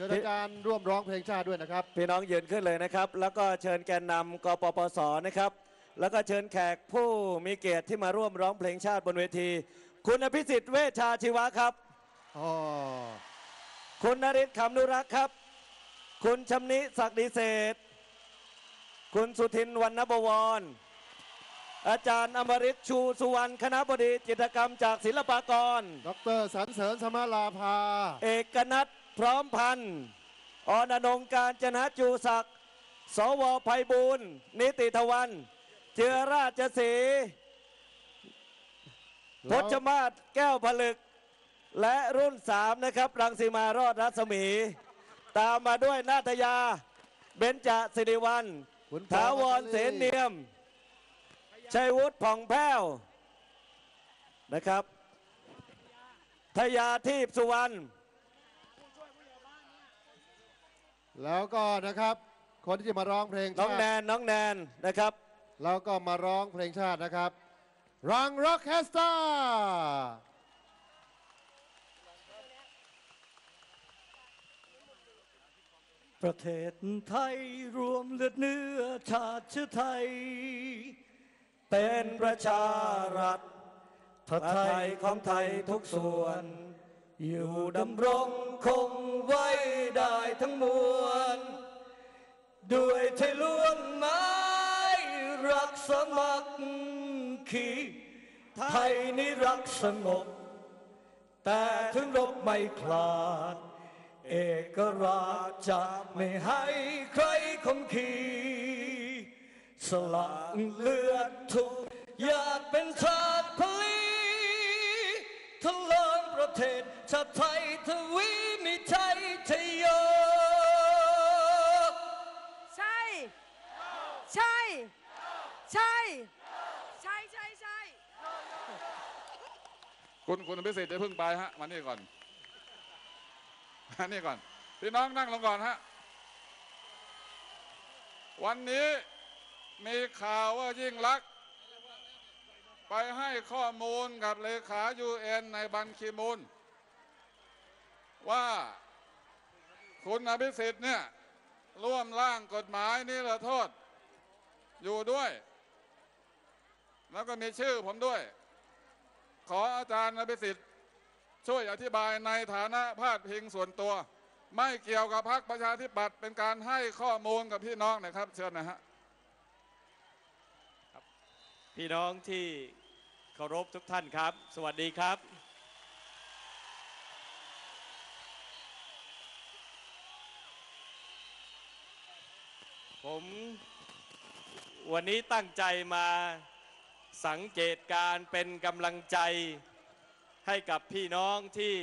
ชิญอาจารย์ร่วมร้องเพลงชาติด้วยนะครับ พี่น้องยืนขึ้นเลยนะครับ แล้วก็เชิญแกนนำกปปสนะครับ แล้วก็เชิญแขกผู้มีเกียรติที่มาร่วมร้องเพลงชาติบนเวที คุณอภิสิทธิ์เวชชาชีวะครับอ๋อคุณนริศคำนุรักษ์ครับ คุณชำนิศักดิเศษ คุณสุทินวรรณบวร อาจารย์อมริตชูสุวรรณคณะบดีจิตรกรรมจากศิลปากร ดรสันเสริญสมาลาภา เอกนัท พร้อมพันธ์ออนอนงการจนะจูศักดิ์สวไพบูลย์นิติทวัน เจือราชสีห์พจมาศแก้วผลึก และรุ่นสามนะครับ รังสีมารอดรัศมี ตามมาด้วยนาตยา เบญจสิริวัลคุณปอถาวรเสนเนียม ชัยวุฒิผ่องแพ้วนะครับ ทยาทีพสุวรรณ แล้วก็นะครับ คนที่จะมาร้องเพลงน้องชาแนตินน้องแนนนะครับ แล้วก็มาร้องเพลงชาตินะครับ รังร็อกแคสตาประเทศไทยรวมเลือดเนื้อชาติเชื้อไทย เป็นประชารัฐถ้าไทไทยยของไทยทุกส่วน อยู่ดำรงคง ด้วยไทยล้วนไม้รักสมัครคีไทยนี่รักสงบ แต่ถึงรบไม่คลาด เอกราชจะไม่ให้ใครคมขีสละเลือดทุกอยากเป็นชาติพลีทะเลิงประเทศชาติไทยทวีมีใจทยโย ใช่ ใช่ ใช่ใช่ใช่คุณคุณพิเศษจะพิ่งไปฮะมานี่ก่อนมานี่ก่อน พี่น้องนั่งลงก่อนฮะ วันนี้มีข่าวว่ายิ่งลักษณ์ไปให้ข้อมูลกับเลขายูเอ็นในบัญคีมูล ว่าคุณอภิสิทธิ์เนี่ย ร่วมร่างกฎหมายนิรโทษ อยู่ด้วย แล้วก็มีชื่อผมด้วย ขออาจารย์อภิสิทธิ์ช่วยอธิบายในฐานะพาดพิงส่วนตัว ไม่เกี่ยวกับพรรคประชาธิปัตย์เป็นการให้ข้อมูลกับพี่น้องนะครับ เชิญนะฮะพี่น้องที่เคารพทุกท่านครับ สวัสดีครับ ผม วันนี้ตั้งใจมาสังเกตการเป็นกำลังใจให้กับพี่น้องที่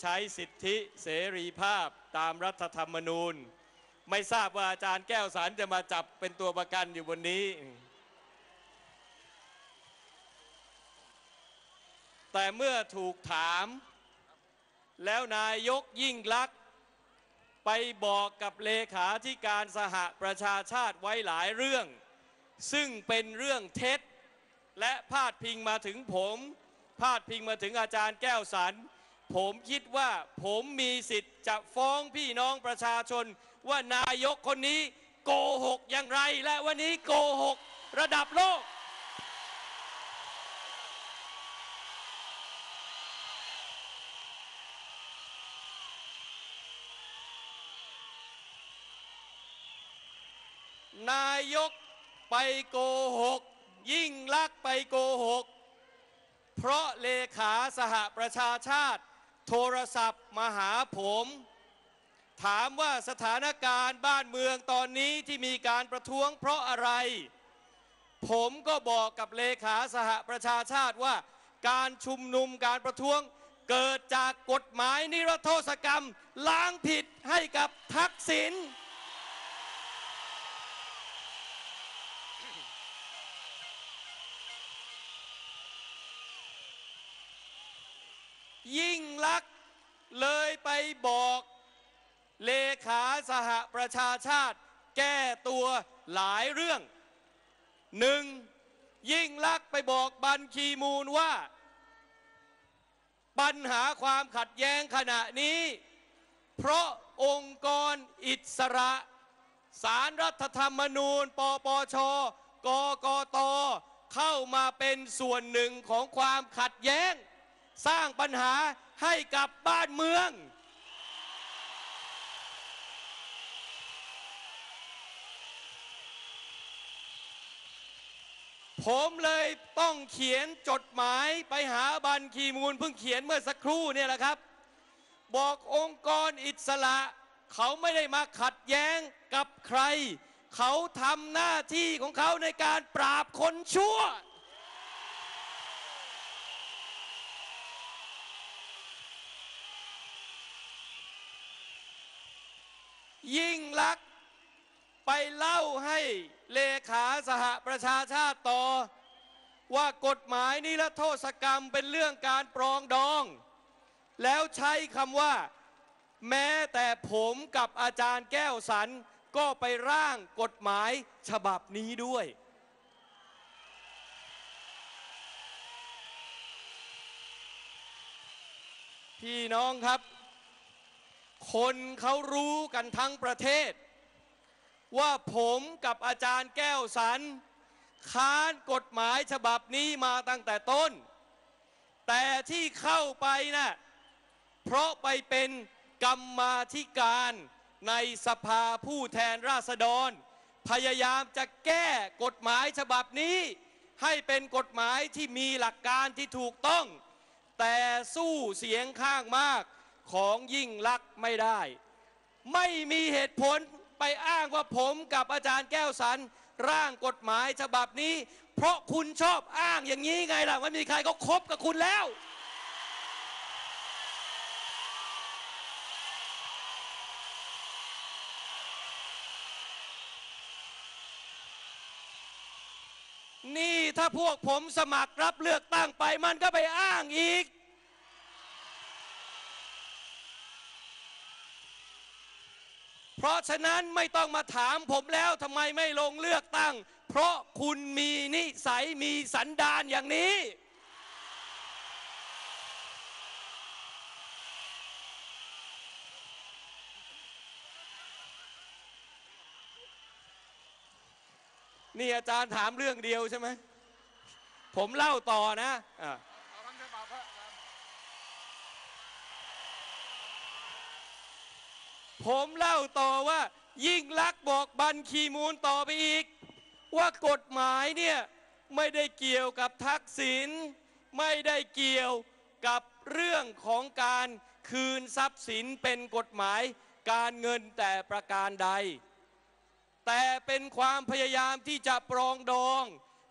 ใช้สิทธิเสรีภาพตามรัฐธรรมนูญ ไม่ทราบว่าอาจารย์แก้วสารจะมาจับเป็นตัวประกันอยู่บนนี้ แต่เมื่อถูกถาม แล้วนายกยิ่งลักษณ์ไปบอกกับเลขาธิการสหประชาชาติไว้หลายเรื่อง ซึ่งเป็นเรื่องเท็จ และพาดพิงมาถึงผม พาดพิงมาถึงอาจารย์แก้วสัน ผมคิดว่าผมมีสิทธิ์จะฟ้องพี่น้องประชาชน ว่านายกคนนี้โกหกอย่างไร และวันนี้โกหกระดับโลก นายก ไปโกหก ยิ่งลักไปโกหก เพราะเลขาสหประชาชาติ โทรศัพท์มาหาผม ถามว่าสถานการณ์บ้านเมืองตอนนี้ที่มีการประท้วงเพราะอะไร ผมก็บอกกับเลขาสหประชาชาติว่า การชุมนุมการประท้วงเกิดจากกฎหมายนิรโทษกรรม ล้างผิดให้กับทักษิณ ยิ่งลักษณ์เลยไปบอก เลขาสหประชาชาติ แก้ตัวหลายเรื่องหนึ่งยิ่งลักษณ์ไปบอกบัญชีมูลว่า ปัญหาความขัดแย้งขณะนี้ เพราะองค์กรอิสระสารรัฐธรรมนูญ ปปช กกต เข้ามาเป็นส่วนหนึ่งของความขัดแย้ง สร้างปัญหาให้กับบ้านเมือง ผมเลยต้องเขียนจดหมายไปหาบันคีมูลเพิ่งเขียนเมื่อสักครู่เนี่ยแหละครับ บอกองค์กรอิสระ เขาไม่ได้มาขัดแย้งกับใคร เขาทำหน้าที่ของเขาในการปราบคนชั่ว ยิ่งลักษณ์ไปเล่าให้เลขาสหประชาชาติต่อ ว่ากฎหมายนิรโทษกรรมเป็นเรื่องการปรองดอง แล้วใช้คำว่า แม้แต่ผมกับอาจารย์แก้วสันก็ไปร่างกฎหมายฉบับนี้ด้วย พี่น้องครับ คนเขารู้กันทั้งประเทศ ว่าผมกับอาจารย์แก้วสัน ค้านกฎหมายฉบับนี้มาตั้งแต่ต้น แต่ที่เข้าไปนะ่ะเพราะไปเป็นกรรมาธิการในสภาผู้แทนราษฎร พยายามจะแก้กฎหมายฉบับนี้ ให้เป็นกฎหมายที่มีหลักการที่ถูกต้อง แต่สู้เสียงข้างมาก ของยิ่งลักษณ์ไม่ได้ ไม่มีเหตุผลไปอ้างว่าผมกับอาจารย์แก้วสัน ร่างกฎหมายฉบับนี้ เพราะคุณชอบอ้างอย่างนี้ไงล่ะไม่มีใครก็คบกับคุณแล้ว นี่ถ้าพวกผมสมัครรับเลือกตั้งไปมันก็ไปอ้างอีก เพราะฉะนั้นไม่ต้องมาถามผมแล้วทำไมไม่ลงเลือกตั้ง เพราะคุณมีนิสัยมีสันดานอย่างนี้ นี่อาจารย์ถามเรื่องเดียวใช่ไหม ผมเล่าต่อนะอะ เอาทั้งฉบับฮะ ผมเล่าต่อว่า ยิ่งลักษ์บอกบัญคีมูลต่อไปอีก ว่ากฎหมายเนี่ยไม่ได้เกี่ยวกับทักษิณไม่ได้เกี่ยวกับเรื่องของการคืนทรัพย์สินเป็นกฎหมายการเงินแต่ประการใด แต่เป็นความพยายามที่จะปรองดอง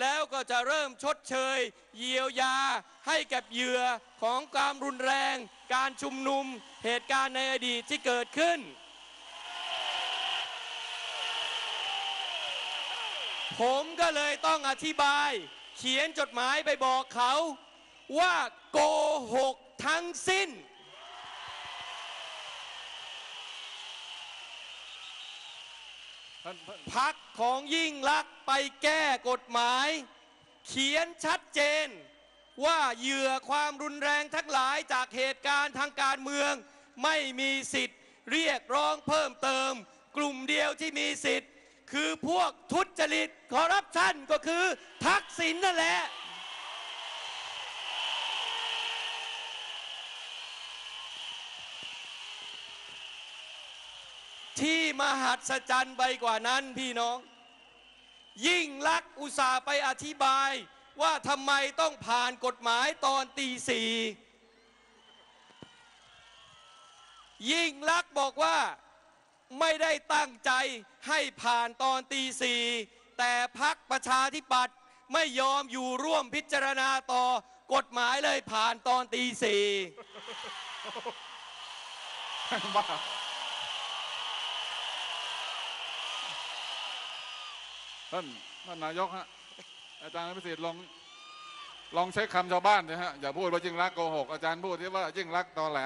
แล้วก็จะเริ่มชดเชย เยียวยา ให้กับเหยื่อของความรุนแรง การชุมนุม เหตุการณ์ในอดีตที่เกิดขึ้น ผมก็เลยต้องอธิบาย เขียนจดหมายไปบอกเขา ว่าโกหกทั้งสิ้น ท่านท่าน พักของยิ่งลักษณ์ไปแก้กฎหมาย เขียนชัดเจน ว่าเหยื่อความรุนแรงทั้งหลายจากเหตุการณ์ทางการเมือง ไม่มีสิทธิ์ เรียกร้องเพิ่มเติม กลุ่มเดียวที่มีสิทธิ์ คือพวกทุจริตคอร์รัปชันก็คือทักษิณนั่นแหละ ที่มหัศจรรย์ไปกว่านั้นพี่น้อง ยิ่งลักษณ์อุตส่าห์ไปอธิบายว่าทำไมต้องผ่านกฎหมายตอนตีสี่ยิ่งลักษ์บอกว่าไม่ได้ตั้งใจให้ผ่านตอนตีสี่แต่พักประชาธิปัตย์ไม่ยอมอยู่ร่วมพิจารณาต่อกฎหมายเลยผ่านตอนตีสี่บ้า ท่านท่านนายกฮะอาจารย์พิสิทธิ์ลองลองเช็คำชาวบ้านนะฮะอย่าพูดว่ายิ่งรักโกหกอาจารย์พูดที่ว่ายิ่งรักตอแหล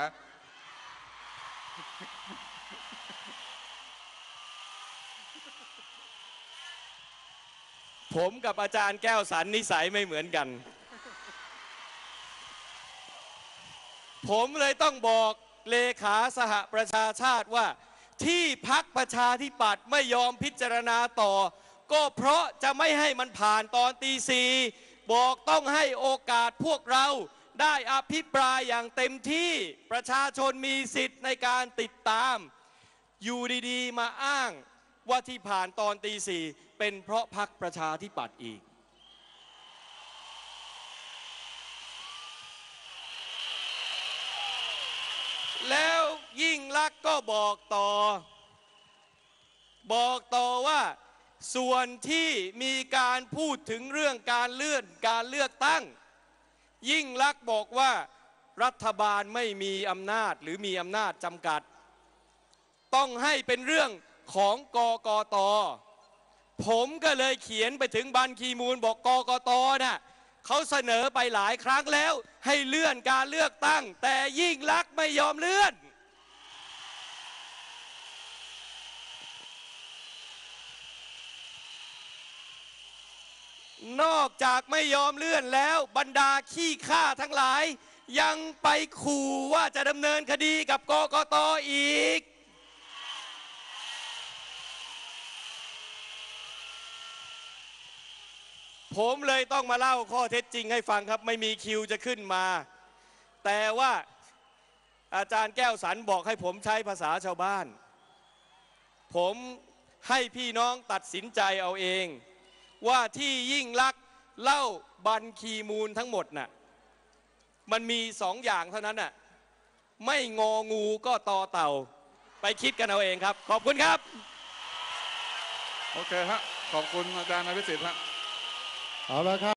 ผมกับอาจารย์แก้วสันนิสัยไม่เหมือนกัน ผมเลยต้องบอกเลขาสหประชาชาติว่า ที่พักประชาธิปัตย์ไม่ยอมพิจารณาต่อ ก็เพราะจะไม่ให้มันผ่านตอนตีสี่บอกต้องให้โอกาสพวกเราได้อภิปรายอย่างเต็มที่ประชาชนมีสิทธิ์ในการติดตาม อยู่ดีๆ มาอ้างว่าที่ผ่านตอนตีสี่เป็นเพราะพักประชาธิปัตย์อีก แล้วยิ่งลักษณ์ก็บอกต่อ บอกต่อว่า ส่วนที่มีการพูดถึงเรื่องการเลื่อนการเลือกตั้ง ยิ่งลักษณ์บอกว่ารัฐบาลไม่มีอำนาจหรือมีอำนาจจำกัด ต้องให้เป็นเรื่องของกกต ผมก็เลยเขียนไปถึงบันคีมูลบอกกกตน่ะเขาเสนอไปหลายครั้งแล้ว ให้เลื่อนการเลือกตั้ง แต่ยิ่งลักษณ์ไม่ยอมเลื่อน นอกจากไม่ยอมเลื่อนแล้วบรรดาขี้ข้าทั้งหลาย ยังไปขู่ว่าจะดำเนินคดีกับกกตอีก ผมเลยต้องมาเล่าข้อเท็จจริงให้ฟังครับ ไม่มีคิวจะขึ้นมา แต่ว่าอาจารย์แก้วสันบอกให้ผมใช้ภาษาชาวบ้าน ผมให้พี่น้องตัดสินใจเอาเอง ว่าที่ยิ่งลักษณ์เล่าบัญคีมูลทั้งหมดน่ะมันมีสองอย่างเท่านั้นน่ะไม่งองูก็ตอเต่า ไปคิดกันเอาเองครับ ขอบคุณครับ โอเคฮะขอบคุณอาจารย์อภิสิทธิ์ฮะ เอาละครับ